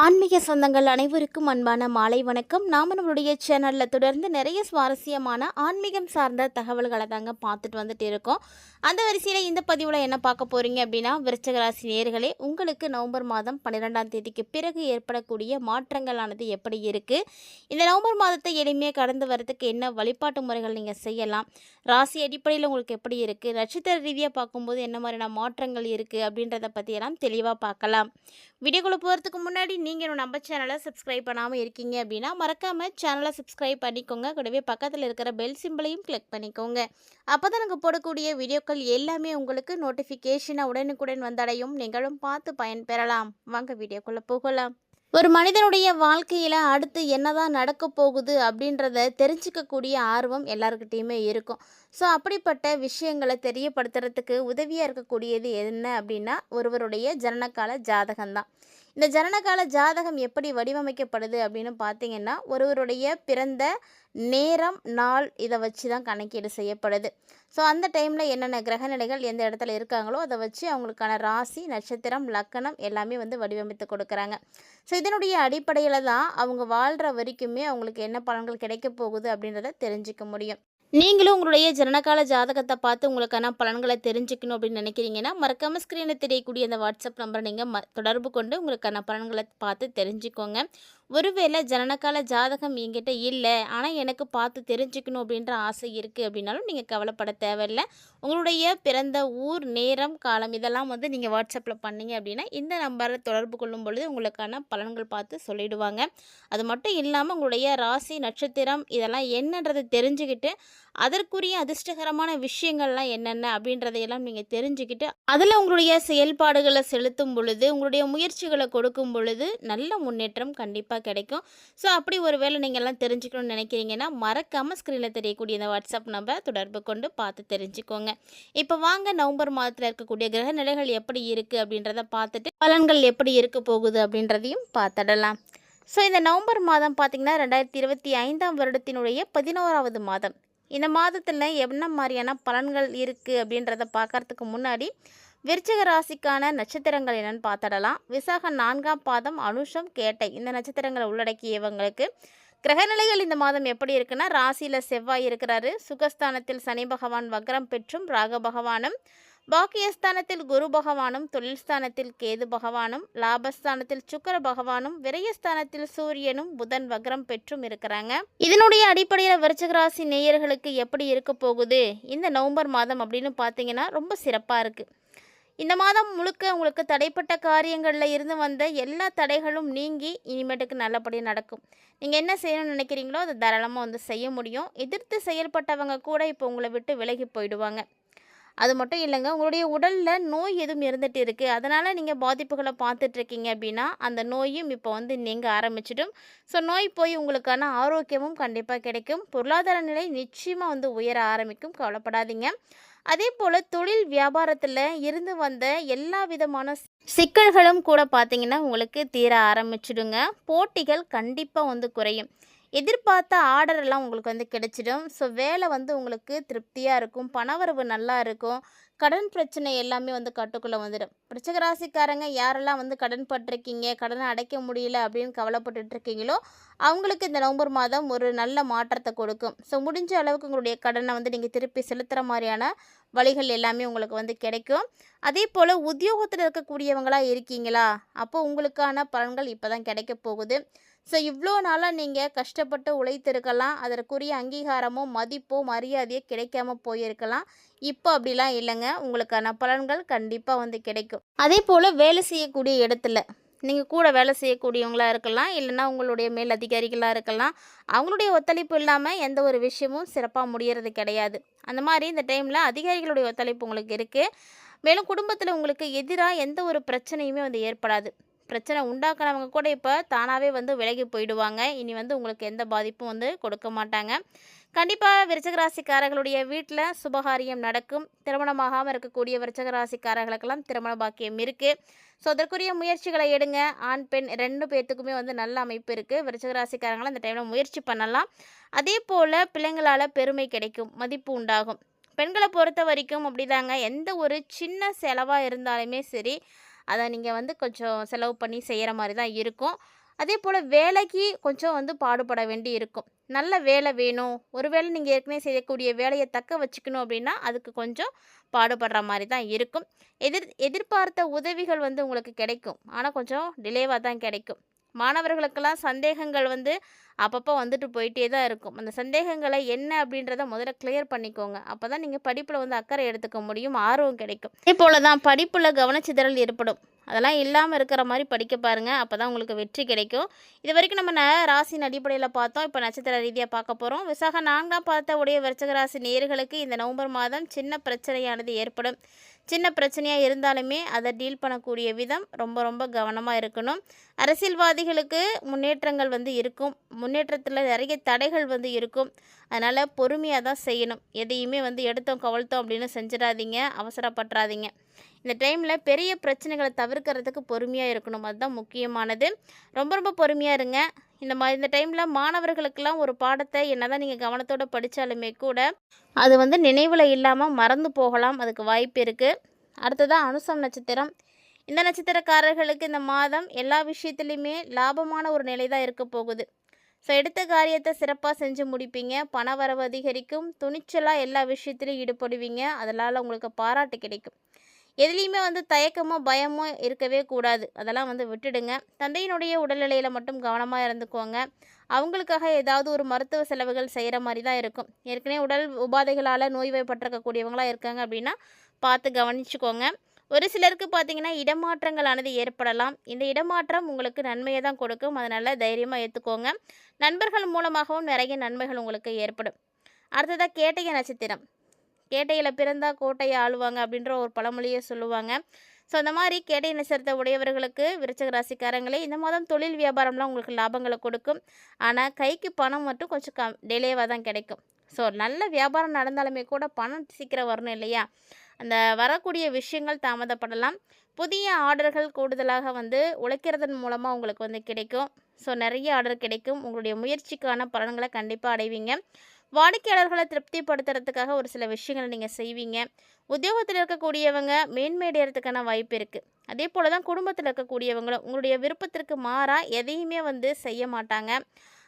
ஆன்மீக சொந்தங்கள் அனைவருக்கும் அன்பான மாலை வணக்கம். நாம நம்மளுடைய சேனலில் தொடர்ந்து நிறைய சுவாரஸ்யமான ஆன்மீகம் சார்ந்த தகவல்களை தாங்க பார்த்துட்டு வந்துட்டு இருக்கோம். அந்த வரிசையில் இந்த பதிவில் என்ன பார்க்க போகிறீங்க அப்படின்னா விருச்சகராசி ராசி உங்களுக்கு நவம்பர் மாதம் பன்னிரெண்டாம் தேதிக்கு பிறகு ஏற்படக்கூடிய மாற்றங்களானது எப்படி இருக்குது இந்த நவம்பர் மாதத்தை எளிமையாக கடந்து வரதுக்கு என்ன வழிபாட்டு முறைகள் நீங்கள் செய்யலாம்? ராசி அடிப்படையில் உங்களுக்கு எப்படி இருக்குது நட்சத்திர ரீதியாக பார்க்கும்போது என்ன மாதிரியான மாற்றங்கள் இருக்குது அப்படின்றத பற்றியெல்லாம் தெளிவாக பார்க்கலாம். வீடியோக்குள்ளே போகிறதுக்கு முன்னாடி நீங்கள் இன்னும் நம்ம சேனலை சப்ஸ்கிரைப் பண்ணாமல் இருக்கீங்க அப்படின்னா மறக்காமல் சேனலை சப்ஸ்கிரைப் பண்ணிக்கோங்க. கூடவே பக்கத்தில் இருக்கிற பெல் சிம்பிளையும் கிளிக் பண்ணிக்கோங்க. அப்போ தான் நாங்கள் போடக்கூடிய வீடியோக்கள் எல்லாமே உங்களுக்கு நோட்டிஃபிகேஷனை உடனுக்குடன் வந்தடையும். நீங்களும் பார்த்து பயன்பெறலாம் வாங்க வீடியோக்குள்ளே போகலாம். ஒரு மனிதனுடைய வாழ்க்கையில் அடுத்து என்னதான் நடக்க போகுது அப்படின்றத தெரிஞ்சுக்கக்கூடிய ஆர்வம் எல்லாருக்கிட்டேயுமே இருக்கும். ஸோ அப்படிப்பட்ட விஷயங்களை தெரியப்படுத்துறதுக்கு உதவியாக இருக்கக்கூடியது என்ன அப்படின்னா ஒருவருடைய ஜனனகால ஜாதகம்தான். இந்த ஜனனகால ஜாதகம் எப்படி வடிவமைக்கப்படுது அப்படின்னு பார்த்தீங்கன்னா ஒருவருடைய பிறந்த நேரம் நாள் இதை வச்சு தான் கணக்கீடு செய்யப்படுது. ஸோ அந்த டைமில் என்னென்ன கிரகநிலைகள் எந்த இடத்துல இருக்காங்களோ அதை வச்சு அவங்களுக்கான ராசி நட்சத்திரம் லக்கணம் எல்லாமே வந்து வடிவமைத்து கொடுக்குறாங்க. ஸோ இதனுடைய அடிப்படையில் தான் அவங்க வாழ்கிற வரைக்குமே அவங்களுக்கு என்ன பலன்கள் கிடைக்க போகுது அப்படின்றத தெரிஞ்சுக்க முடியும். நீங்களும் உங்களுடைய ஜனனகால ஜாதகத்தை பார்த்து உங்களுக்கான பலன்களை தெரிஞ்சுக்கணும் அப்படின்னு நினைக்கிறீங்கன்னா மறக்காம ஸ்க்ரீனில் தெரியக்கூடிய அந்த வாட்ஸ்அப் நம்பரை நீங்கள் ம தொடர்பு கொண்டு உங்களுக்கான பலன்களை பார்த்து தெரிஞ்சுக்கோங்க. ஒருவேளை ஜனனகால ஜாதகம் என்கிட்ட இல்லை ஆனால் எனக்கு பார்த்து தெரிஞ்சுக்கணும் அப்படின்ற ஆசை இருக்குது அப்படின்னாலும் நீங்கள் கவலைப்பட தேவையில்லை. உங்களுடைய பிறந்த ஊர் நேரம் காலம் இதெல்லாம் வந்து நீங்கள் வாட்ஸ்அப்பில் பண்ணீங்க அப்படின்னா இந்த நம்பரை தொடர்பு கொள்ளும் பொழுது உங்களுக்கான பலன்கள் பார்த்து சொல்லிடுவாங்க. அது மட்டும் இல்லாமல் உங்களுடைய ராசி நட்சத்திரம் இதெல்லாம் என்னன்றதை தெரிஞ்சுக்கிட்டு அதற்குரிய அதிர்ஷ்டகரமான விஷயங்கள்லாம் என்னென்ன அப்படின்றதையெல்லாம் நீங்கள் தெரிஞ்சுக்கிட்டு அதில் உங்களுடைய செயல்பாடுகளை செலுத்தும் பொழுது உங்களுடைய முயற்சிகளை கொடுக்கும் பொழுது நல்ல முன்னேற்றம் கண்டிப்பாக கிடைக்கும். ஸோ அப்படி ஒரு வேளை நீங்கள் எல்லாம் தெரிஞ்சுக்கணும்னு நினைக்கிறீங்கன்னா மறக்காமல் ஸ்க்ரீனில் தெரியக்கூடிய இந்த வாட்ஸ்அப் நம்பர் தொடர்பு கொண்டு பார்த்து தெரிஞ்சுக்கோங்க. இப்போ வாங்க நவம்பர் மாதத்தில் இருக்கக்கூடிய கிரக நிலைகள் எப்படி இருக்குது அப்படின்றத பார்த்துட்டு பலன்கள் எப்படி இருக்க போகுது அப்படின்றதையும் பார்த்துடலாம். ஸோ இந்த நவம்பர் மாதம் பார்த்திங்கன்னா ரெண்டாயிரத்தி இருபத்தி ஐந்தாம் வருடத்தினுடைய பதினோராவது மாதம். இந்த மாதத்தில் என்ன மாதிரியான பலன்கள் இருக்குது அப்படின்றத பார்க்கறதுக்கு முன்னாடி விருச்சிக ராசிக்கான நட்சத்திரங்கள் என்னன்னு பார்த்துடலாம். விசாக நான்காம் பாதம் அனுஷம் கேட்டை. இந்த நட்சத்திரங்களை உள்ளடக்கியவங்களுக்கு கிரகநிலைகள் இந்த மாதம் எப்படி இருக்குன்னா ராசியில் செவ்வாய் இருக்கிறாரு. சுகஸ்தானத்தில் சனி பகவான் வக்ரம் பெற்றும் ராக பகவானும் பாக்கியஸ்தானத்தில் குரு பகவானும் தொழில் ஸ்தானத்தில் கேது பகவானும் லாபஸ்தானத்தில் சுக்கர பகவானும் விரயஸ்தானத்தில் சூரியனும் புதன் வக்ரம் பெற்றும் இருக்கிறாங்க. இதனுடைய அடிப்படையில் விருச்சகராசி நேயர்களுக்கு எப்படி இருக்க போகுது? இந்த நவம்பர் மாதம் அப்படின்னு பார்த்தீங்கன்னா ரொம்ப சிறப்பாக இருக்குது இந்த மாதம் முழுக்க உங்களுக்கு தடைப்பட்ட காரியங்களில் இருந்து வந்த எல்லா தடைகளும் நீங்கி இனிமேட்டுக்கு நல்லபடியாக நடக்கும். நீங்கள் என்ன செய்யணும்னு நினைக்கிறீங்களோ அதை தாராளமாக வந்து செய்ய முடியும். எதிர்த்து செயல்பட்டவங்க கூட இப்போ உங்களை விட்டு விலகி போயிடுவாங்க. அது மட்டும் இல்லைங்க உங்களுடைய உடலில் நோய் எதுவும் இருந்துகிட்டு இருக்குது அதனால் நீங்கள் பாதிப்புகளை பார்த்துட்ருக்கீங்க அப்படின்னா அந்த நோயும் இப்போ வந்து நீங்க ஆரம்பிச்சிடும். ஸோ நோய் போய் உங்களுக்கான ஆரோக்கியமும் கண்டிப்பாக கிடைக்கும். பொருளாதார நிலை நிச்சயமாக வந்து உயர ஆரம்பிக்கும். கவலைப்படாதீங்க. அதே போல் தொழில் வியாபாரத்தில் இருந்து வந்த எல்லா விதமான சிக்கல்களும் கூட பார்த்திங்கன்னா உங்களுக்கு தீர ஆரம்பிச்சிடுங்க. போட்டிகள் கண்டிப்பாக வந்து குறையும். எதிர்பார்த்த ஆர்டரெல்லாம் உங்களுக்கு வந்து கிடைச்சிடும். ஸோ வேலை வந்து உங்களுக்கு திருப்தியாக இருக்கும். பணவரவு நல்லா இருக்கும். கடன் பிரச்சனை எல்லாமே வந்து கட்டுக்குள்ளே வந்துடும் பிரச்சக ராசிக்காரங்க யாரெல்லாம் வந்து கடன் பட்டிருக்கீங்க கடனை அடைக்க முடியல அப்படின்னு கவலைப்பட்டுட்டு இருக்கீங்களோ அவங்களுக்கு இந்த நவம்பர் மாதம் ஒரு நல்ல மாற்றத்தை கொடுக்கும். ஸோ முடிஞ்ச அளவுக்கு உங்களுடைய கடனை வந்து நீங்கள் திருப்பி செலுத்துகிற மாதிரியான வழிகள் எல்லாமே உங்களுக்கு வந்து கிடைக்கும். அதே போல் உத்தியோகத்தில் இருக்கக்கூடியவங்களாக இருக்கீங்களா? அப்போ உங்களுக்கான பலன்கள் இப்போ தான் கிடைக்க போகுது. ஸோ இவ்வளோ நாளாக நீங்கள் கஷ்டப்பட்டு உழைத்திருக்கலாம். அதற்குரிய அங்கீகாரமோ மதிப்போ மரியாதையோ கிடைக்காம போயிருக்கலாம். இப்போ அப்படிலாம் இல்லைங்க. உங்களுக்கான பலன்கள் கண்டிப்பாக வந்து கிடைக்கும். அதே போல் வேலை செய்யக்கூடிய இடத்துல நீங்கள் கூட வேலை செய்யக்கூடியவங்களாக இருக்கலாம். இல்லைன்னா உங்களுடைய மேல் அதிகாரிகளாக இருக்கலாம். அவங்களுடைய ஒத்துழைப்பு இல்லாமல் எந்த ஒரு விஷயமும் சிறப்பாக முடியறது கிடையாது. அந்த மாதிரி இந்த டைமில் அதிகாரிகளுடைய ஒத்துழைப்பு உங்களுக்கு இருக்குது மேலும் குடும்பத்தில் உங்களுக்கு எதிராக எந்த ஒரு பிரச்சனையுமே வந்து ஏற்படாது. பிரச்சனை உண்டாக்குனவங்க கூட இப்போ தானாகவே வந்து விலகி போயிடுவாங்க. இனி வந்து உங்களுக்கு எந்த பாதிப்பும் வந்து கொடுக்க மாட்டாங்க. கண்டிப்பாக விருச்சகராசிக்காரர்களுடைய வீட்டில் சுபகாரியம் நடக்கும். திருமணமாகாமல் இருக்கக்கூடிய விருச்சகராசிக்காரர்களுக்கெல்லாம் திருமண பாக்கியம் இருக்குது ஸோ அதற்குரிய முயற்சிகளை எடுங்க. ஆண் பெண் ரெண்டு பேர்த்துக்குமே வந்து நல்ல அமைப்பு இருக்குது விருச்சகராசிக்காரங்களும் அந்த டைமில் முயற்சி பண்ணலாம். அதே போல் பிள்ளைங்களால் பெருமை கிடைக்கும். மதிப்பு உண்டாகும். பெண்களை பொறுத்த வரைக்கும் அப்படிதாங்க. எந்த ஒரு சின்ன செலவாக இருந்தாலுமே சரி அதை நீங்கள் வந்து கொஞ்சம் செலவு பண்ணி செய்கிற மாதிரி தான் இருக்கும். அதே போல் வேலைக்கு கொஞ்சம் வந்து பாடுபட வேண்டி இருக்கும். நல்ல வேலை வேணும். ஒருவேளை நீங்கள் ஏற்கனவே செய்யக்கூடிய வேலையை தக்க வச்சுக்கணும் அப்படின்னா அதுக்கு கொஞ்சம் பாடுபடுற மாதிரி தான் இருக்கும். எதிர் எதிர்பார்த்த உதவிகள் வந்து உங்களுக்கு கிடைக்கும். ஆனால் கொஞ்சம் டிலேவாக தான் கிடைக்கும். மாணவர்களுக்கெல்லாம் சந்தேகங்கள் வந்து அப்பப்போ வந்துட்டு போயிட்டே தான் இருக்கும். அந்த சந்தேகங்களை என்ன அப்படின்றத முதல்ல கிளியர் பண்ணிக்கோங்க. அப்போ தான் நீங்கள் படிப்பில் வந்து அக்கறை எடுத்துக்க முடியும் ஆர்வம் கிடைக்கும். இதே போல் தான் படிப்பில் கவனச்சிதறல் ஏற்படும். அதெல்லாம் இல்லாமல் இருக்கிற மாதிரி படிக்க பாருங்கள் அப்போ தான் உங்களுக்கு வெற்றி கிடைக்கும். இது வரைக்கும் நம்ம ந ராசியின் அடிப்படையில் பார்த்தோம். இப்போ நட்சத்திர ரீதியாக பார்க்க போகிறோம் விசாக நாங்களாம் பார்த்த உடைய விருச்சக ராசி நேர்களுக்கு இந்த நவம்பர் மாதம் சின்ன பிரச்சனையானது ஏற்படும். சின்ன பிரச்சனையாக இருந்தாலுமே அதை டீல் பண்ணக்கூடிய விதம் ரொம்ப ரொம்ப கவனமாக இருக்கணும். அரசியல்வாதிகளுக்கு முன்னேற்றங்கள் வந்து இருக்கும். முன்னேற்றத்தில் நிறைய தடைகள் வந்து இருக்கும். அதனால் பொறுமையாக தான் செய்யணும். எதையுமே வந்து எடுத்தோம் கவழ்த்தோம் அப்படின்னு செஞ்சிடாதீங்க. அவசரப்பட்டுறாதீங்க. இந்த டைமில் பெரிய பிரச்சனைகளை தவிர்க்கிறதுக்கு பொறுமையாக இருக்கணும். அதுதான் முக்கியமானது. ரொம்ப ரொம்ப பொறுமையாக இருங்க. இந்த மாதிரி இந்த டைமில் மாணவர்களுக்கெல்லாம் ஒரு பாடத்தை என்ன தான் நீங்கள் கவனத்தோடு படித்தாலுமே கூட அது வந்து நினைவில் இல்லாமல் மறந்து போகலாம். அதுக்கு வாய்ப்பு இருக்குது அடுத்ததாக அனுசம் நட்சத்திரம். இந்த நட்சத்திரக்காரர்களுக்கு இந்த மாதம் எல்லா விஷயத்துலையுமே லாபமான ஒரு நிலை தான் இருக்க போகுது. ஸோ எடுத்த காரியத்தை சிறப்பாக செஞ்சு முடிப்பீங்க. பண வரவு அதிகரிக்கும். துணிச்சலாக எல்லா விஷயத்துலையும் ஈடுபடுவீங்க. அதனால் உங்களுக்கு பாராட்டு கிடைக்கும். எதுலேயுமே வந்து தயக்கமோ பயமோ இருக்கவே கூடாது. அதெல்லாம் வந்து விட்டுடுங்க. தந்தையினுடைய உடல்நிலையில் மட்டும் கவனமாக இருந்துக்கோங்க. அவங்களுக்காக ஏதாவது ஒரு மருத்துவ செலவுகள் செய்கிற மாதிரி தான் இருக்கும். ஏற்கனவே உடல் உபாதைகளால் நோய்வாய்ப்பட்டிருக்கக்கூடியவங்களாக இருக்காங்க அப்படின்னா பார்த்து கவனிச்சுக்கோங்க. ஒரு சிலருக்கு பார்த்தீங்கன்னா இடமாற்றங்களானது ஏற்படலாம். இந்த இடமாற்றம் உங்களுக்கு நன்மையை தான் கொடுக்கும். அதனால் தைரியமாக ஏற்றுக்கோங்க நண்பர்கள் மூலமாகவும் நிறைய நன்மைகள் உங்களுக்கு ஏற்படும். அடுத்ததாக கேட்டய நட்சத்திரம். கேட்டையில் பிறந்தா கோட்டையை ஆளுவாங்க அப்படின்ற ஒரு பழமொழியை சொல்லுவாங்க. ஸோ அந்த மாதிரி கேட்டை நட்சத்திரத்தை உடையவர்களுக்கு விருச்சக ராசிக்காரங்களே இந்த மாதம் தொழில் வியாபாரம்லாம் உங்களுக்கு லாபங்களை கொடுக்கும். ஆனால் கைக்கு பணம் மட்டும் கொஞ்சம் கம் டிலேவாக தான் கிடைக்கும். ஸோ நல்ல வியாபாரம் நடந்தாலுமே கூட பணம் சீக்கிரம் வரணும் இல்லையா? அந்த வரக்கூடிய விஷயங்கள் தாமதப்படலாம். புதிய ஆர்டர்கள் கூடுதலாக வந்து உழைக்கிறதன் மூலமாக உங்களுக்கு வந்து கிடைக்கும். ஸோ நிறைய ஆர்டர் கிடைக்கும். உங்களுடைய முயற்சிக்கான பலன்களை கண்டிப்பாக அடைவீங்க. வாடிக்கையாளர்களை திருப்திப்படுத்துறதுக்காக ஒரு சில விஷயங்களை நீங்கள் செய்வீங்க. உத்தியோகத்தில் இருக்கக்கூடியவங்க மேன்மையடைகிறதுக்கான வாய்ப்பு இருக்குது அதே போல் தான் குடும்பத்தில் இருக்கக்கூடியவங்களும் உங்களுடைய விருப்பத்திற்கு மாறாக எதையுமே வந்து செய்ய மாட்டாங்க.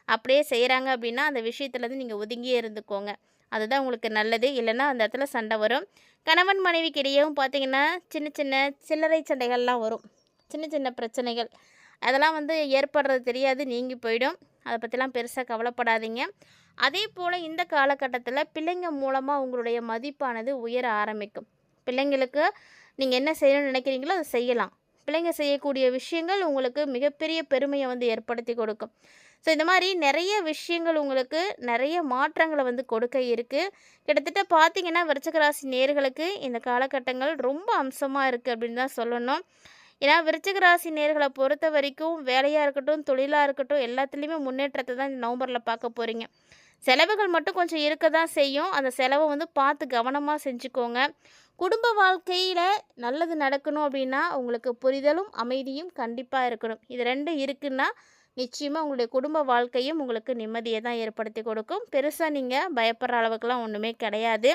அப்படியே செய்கிறாங்க அப்படின்னா அந்த விஷயத்துலேருந்து நீங்கள் ஒதுங்கியே இருந்துக்கோங்க. அதுதான் உங்களுக்கு நல்லது. இல்லைன்னா அந்த இடத்துல சண்டை வரும். கணவன் மனைவிக்கு இடையேவும் பார்த்தீங்கன்னா சின்ன சின்ன சில்லறை சண்டைகள்லாம் வரும். சின்ன சின்ன பிரச்சனைகள். அதெல்லாம் வந்து ஏற்படுறது தெரியாது நீங்கி போயிடும். அதை பற்றிலாம் பெருசாக கவலைப்படாதீங்க. அதே போல் இந்த காலகட்டத்தில் பிள்ளைங்க மூலமாக உங்களுடைய மதிப்பானது உயர ஆரம்பிக்கும். பிள்ளைங்களுக்கு நீங்கள் என்ன செய்யணும்னு நினைக்கிறீங்களோ அதை செய்யலாம். பிள்ளைங்க செய்யக்கூடிய விஷயங்கள் உங்களுக்கு மிகப்பெரிய பெருமையை வந்து ஏற்படுத்தி கொடுக்கும். ஸோ இந்த மாதிரி நிறைய விஷயங்கள் உங்களுக்கு நிறைய மாற்றங்களை வந்து கொடுக்க இருக்குது கிட்டத்தட்ட பார்த்திங்கன்னா விருச்சகராசி நேர்களுக்கு இந்த காலகட்டங்கள் ரொம்ப அம்சமாக இருக்குது அப்படின்னு தான் சொல்லணும். ஏன்னா விருச்சிக ராசி நேர்களை பொறுத்த வரைக்கும் வேலையாக இருக்கட்டும் தொழிலாக இருக்கட்டும் எல்லாத்துலேயுமே முன்னேற்றத்தை தான் இந்த நவம்பரில் பார்க்க போகிறீங்க செலவுகள் மட்டும் கொஞ்சம் இருக்க தான் செய்யும். அந்த செலவை வந்து பார்த்து கவனமாக செஞ்சுக்கோங்க. குடும்ப வாழ்க்கையில் நல்லது நடக்கணும் அப்படின்னா உங்களுக்கு புரிதலும் அமைதியும் கண்டிப்பாக இருக்கணும். இது ரெண்டும் இருக்குன்னா நிச்சயமாக உங்களுடைய குடும்ப வாழ்க்கையும் உங்களுக்கு நிம்மதியை தான் ஏற்படுத்தி கொடுக்கும். பெருசாக நீங்கள் பயப்படுற அளவுக்குலாம் ஒன்றுமே கிடையாது.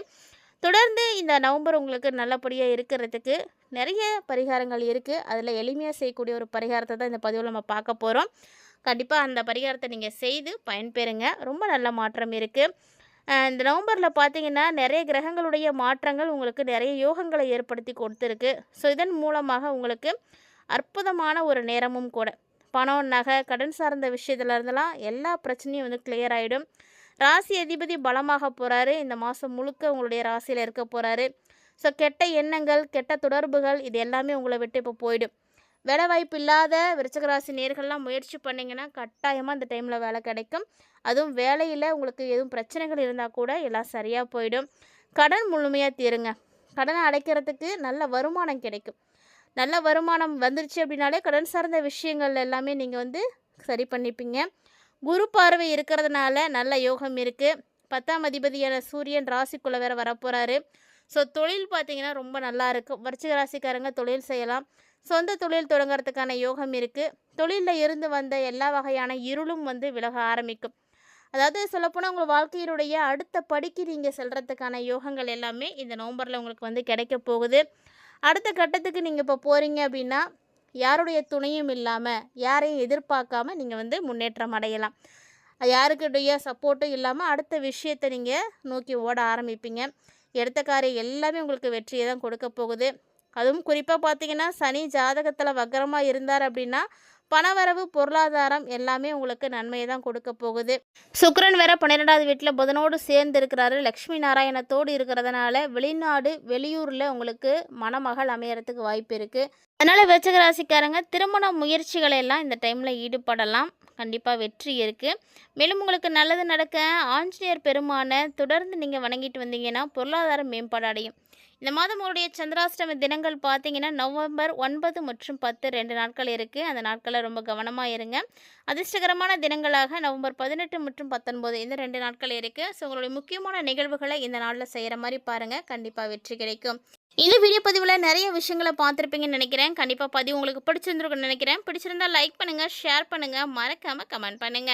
தொடர்ந்து இந்த நவம்பர் உங்களுக்கு நல்லபடியாக இருக்கிறதுக்கு நிறைய பரிகாரங்கள் இருக்குது அதில் எளிமையாக செய்யக்கூடிய ஒரு பரிகாரத்தை தான் இந்த பதிவில் நம்ம பார்க்க போகிறோம் கண்டிப்பாக அந்த பரிகாரத்தை நீங்கள் செய்து பயன்பெறுங்க. ரொம்ப நல்ல மாற்றம் இருக்குது இந்த நவம்பரில் பார்த்தீங்கன்னா நிறைய கிரகங்களுடைய மாற்றங்கள் உங்களுக்கு நிறைய யோகங்களை ஏற்படுத்தி கொடுத்துருக்கு. ஸோ இதன் மூலமாக உங்களுக்கு அற்புதமான ஒரு நேரமும் கூட. பணம் நகை கடன் சார்ந்த விஷயத்துல இருந்தெல்லாம் எல்லா பிரச்சனையும் வந்து கிளியர் ஆகிடும் ராசி அதிபதி பலமாக போகிறாரு இந்த மாதம் முழுக்க உங்களுடைய ராசியில் இருக்க போகிறாரு ஸோ கெட்ட எண்ணங்கள் கெட்ட தொடர்புகள் இது எல்லாமே உங்களை விட்டு இப்போ போயிடும். வேலை வாய்ப்பு இல்லாத விருச்சகராசி நேர்கள்லாம் முயற்சி பண்ணிங்கன்னா கட்டாயமாக அந்த டைமில் வேலை கிடைக்கும். அதுவும் வேலையில் உங்களுக்கு எதுவும் பிரச்சனைகள் இருந்தால் கூட எல்லாம் சரியாக போயிடும். கடன் முழுமையாக தீருங்க. கடனை அடைக்கிறதுக்கு நல்ல வருமானம் கிடைக்கும். நல்ல வருமானம் வந்துருச்சு அப்படின்னாலே கடன் சார்ந்த விஷயங்கள் எல்லாமே நீங்கள் வந்து சரி பண்ணிப்பீங்க. குரு பார்வை இருக்கிறதுனால நல்ல யோகம் இருக்குது பத்தாம் அதிபதியான சூரியன் ராசிக்குள்ளே வேற வரப்போகிறாரு ஸோ தொழில் பார்த்தீங்கன்னா ரொம்ப நல்லா இருக்கும் வரிச்சிக ராசிக்காரங்க தொழில் செய்யலாம். சொந்த தொழில் தொடங்குறதுக்கான யோகம் இருக்குது தொழிலில் இருந்து வந்த எல்லா வகையான இருளும் வந்து விலக ஆரம்பிக்கும். அதாவது சொல்லப்போனால் உங்கள் வாழ்க்கையினுடைய அடுத்த படிக்கு நீங்கள் செல்கிறதுக்கான யோகங்கள் எல்லாமே இந்த நவம்பரில் உங்களுக்கு வந்து கிடைக்க போகுது. அடுத்த கட்டத்துக்கு நீங்கள் இப்போ போகிறீங்க அப்படின்னா யாருடைய துணையும் இல்லாமல் யாரையும் எதிர்பார்க்காம நீங்கள் வந்து முன்னேற்றம் அடையலாம். யாருக்கிட்டைய சப்போர்ட்டும் இல்லாமல் அடுத்த விஷயத்தை நீங்கள் நோக்கி ஓட ஆரம்பிப்பீங்க. எடுத்த காரியம் எல்லாமே உங்களுக்கு வெற்றியை தான் கொடுக்க போகுது. அதுவும் குறிப்பாக பார்த்தீங்கன்னா சனி ஜாதகத்தில் வக்கரமாக இருந்தார் அப்படின்னா பணவரவு பொருளாதாரம் எல்லாமே உங்களுக்கு நன்மையை தான் கொடுக்க போகுது. சுக்கரன் வேற பன்னிரெண்டாவது வீட்டில் புதனோடு சேர்ந்து இருக்கிறாரு. லக்ஷ்மி நாராயணத்தோடு இருக்கிறதுனால வெளிநாடு வெளியூரில் உங்களுக்கு மணமகள் அமையறதுக்கு வாய்ப்பு இருக்குது அதனால் விருச்சிக ராசிக்காரங்க திருமண முயற்சிகளை எல்லாம் இந்த டைமில் ஈடுபடலாம். கண்டிப்பாக வெற்றி இருக்குது மேலும் உங்களுக்கு நல்லது நடக்க ஆஞ்சநேயர் பெருமானை தொடர்ந்து நீங்கள் வணங்கிட்டு வந்தீங்கன்னா பொருளாதார மேம்பாடு அடையும். இந்த மாதம் உங்களுடைய சந்திராஷ்டம தினங்கள் பார்த்தீங்கன்னா நவம்பர் ஒன்பது மற்றும் பத்து ரெண்டு நாட்கள் இருக்குது அந்த நாட்களில் ரொம்ப கவனமாக இருங்க. அதிர்ஷ்டகரமான தினங்களாக நவம்பர் பதினெட்டு மற்றும் பத்தொன்பது இந்த ரெண்டு நாட்கள் இருக்குது ஸோ உங்களுடைய முக்கியமான நிகழ்வுகளை இந்த நாளில் செய்கிற மாதிரி பாருங்கள் கண்டிப்பாக வெற்றி கிடைக்கும். இந்த வீடியோ பதிவில் நிறைய விஷயங்களை பார்த்துருப்பீங்கன்னு நினைக்கிறேன். கண்டிப்பாக பதிவு உங்களுக்கு பிடிச்சிருந்துருக்குன்னு நினைக்கிறேன். பிடிச்சிருந்தா லைக் பண்ணுங்கள் ஷேர் பண்ணுங்கள் மறக்காமல் கமெண்ட் பண்ணுங்கள்